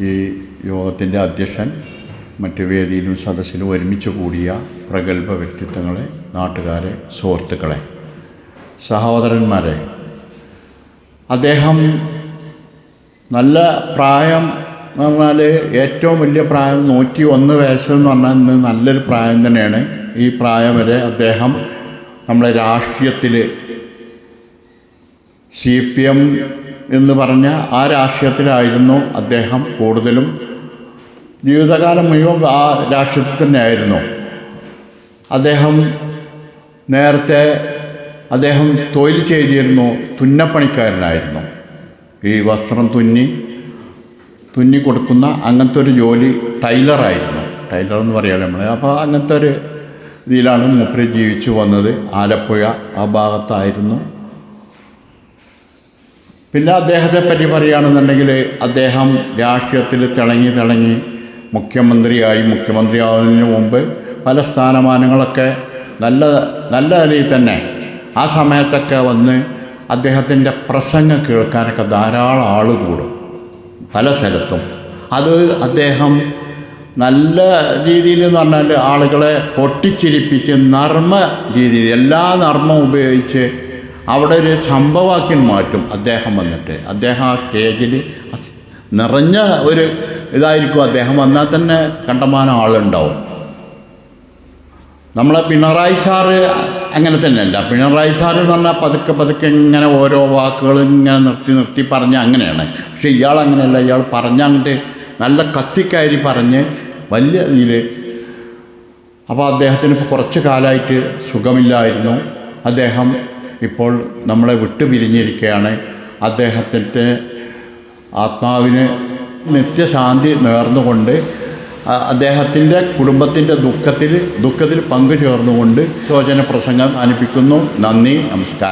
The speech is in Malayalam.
ഈ യോഗത്തിന്റെ അധ്യക്ഷൻ മറ്റ് വേദിയിലും സദസ്സിലും ഒരുമിച്ച് കൂടിയ പ്രഗത്ഭ വ്യക്തിത്വങ്ങളെ നാട്ടുകാരെ സുഹൃത്തുക്കളെ സഹോദരന്മാരെ. അദ്ദേഹം നല്ല പ്രായം എന്ന് പറഞ്ഞാൽ ഏറ്റവും വലിയ പ്രായം നൂറ്റി ഒന്ന് വയസ്സെന്ന് പറഞ്ഞാൽ ഇന്ന് നല്ലൊരു പ്രായം തന്നെയാണ്. ഈ പ്രായം വരെ അദ്ദേഹം നമ്മളെ രാഷ്ട്രീയത്തിൽ സി പി എം എന്ന് പറഞ്ഞ ആ രാഷ്ട്രീയത്തിലായിരുന്നു അദ്ദേഹം കൂടുതലും. ജീവിതകാലം മുഴുവൻ ആ രാഷ്ട്രീയത്തിൽ തന്നെയായിരുന്നു. അദ്ദേഹം നേരത്തെ അദ്ദേഹം തൊഴിൽ ചെയ്തിരുന്നു തുന്നപ്പണിക്കാരനായിരുന്നു. ഈ വസ്ത്രം തുന്നി തുന്നി കൊടുക്കുന്ന അങ്ങനത്തെ ഒരു ജോലി ടൈലറായിരുന്നു. ടൈലർ എന്ന് പറയാമല്ലോ നമ്മൾ അപ്പോൾ അങ്ങനത്തെ ഒരു ഇതിലാണ് മൂപ്പര് ജീവിച്ചു വന്നത്. ആലപ്പുഴ ആ ഭാഗത്തായിരുന്നു. പിന്നെ അദ്ദേഹത്തെ പറ്റി പറയുകയാണെന്നുണ്ടെങ്കിൽ അദ്ദേഹം രാഷ്ട്രീയത്തിൽ തിളങ്ങി തിളങ്ങി മുഖ്യമന്ത്രിയായി മുഖ്യമന്ത്രിയാവുന്നതിന് മുമ്പ് പല സ്ഥാനമാനങ്ങളൊക്കെ നല്ല നല്ല നിലയിൽ തന്നെ ആ സമയത്തൊക്കെ വന്ന് അദ്ദേഹത്തിന്റെ പ്രസംഗം കേൾക്കാനൊക്കെ ധാരാളം ആൾ കൂടും പല സ്ഥലത്തും. അത് അദ്ദേഹം നല്ല രീതിയിൽ എന്ന് പറഞ്ഞാൽ ആളുകളെ പൊട്ടിച്ചിരിപ്പിച്ച് നർമ്മ രീതിയിൽ എല്ലാ നർമ്മം ഉപയോഗിച്ച് അവിടെ ഒരു സംഭവമാക്കി മാറ്റും. അദ്ദേഹം വന്നിട്ട്. അദ്ദേഹം ആ സ്റ്റേജിൽ നിറഞ്ഞ ഒരു ഇതായിരിക്കും അദ്ദേഹം. വന്നാൽ തന്നെ കണ്ടമാനം ആളുണ്ടാവും. നമ്മളെ പിണറായി സാറ് അങ്ങനെ തന്നെയല്ല. പിണറായി സാറ് എന്ന് പറഞ്ഞാൽ പതുക്കെ പതുക്കെ ഇങ്ങനെ ഓരോ വാക്കുകൾ ഇങ്ങനെ നിർത്തി നിർത്തി പറഞ്ഞ് അങ്ങനെയാണ്. പക്ഷെ ഇയാൾ അങ്ങനെയല്ല. ഇയാൾ പറഞ്ഞ അങ്ങോട്ട് നല്ല കത്തിക്കാരി പറഞ്ഞ് വലിയ ഇതിൽ അപ്പോൾ അദ്ദേഹത്തിന് കുറച്ച് കാലമായിട്ട് സുഖമില്ലായിരുന്നു. അദ്ദേഹം ഇപ്പോൾ നമ്മളെ വിട്ടുപിരിഞ്ഞിരിക്കുകയാണ് അദ്ദേഹത്തിന്റെ ആത്മാവിന് നിത്യശാന്തി നേർന്നുകൊണ്ട് അദ്ദേഹത്തിന്റെ കുടുംബത്തിന്റെ ദുഃഖത്തിൽ ദുഃഖത്തിൽ പങ്കുചേർന്നുകൊണ്ട് ശോചന പ്രസംഗം അനുപ്പിക്കുന്നു നന്ദി നമസ്കാരം.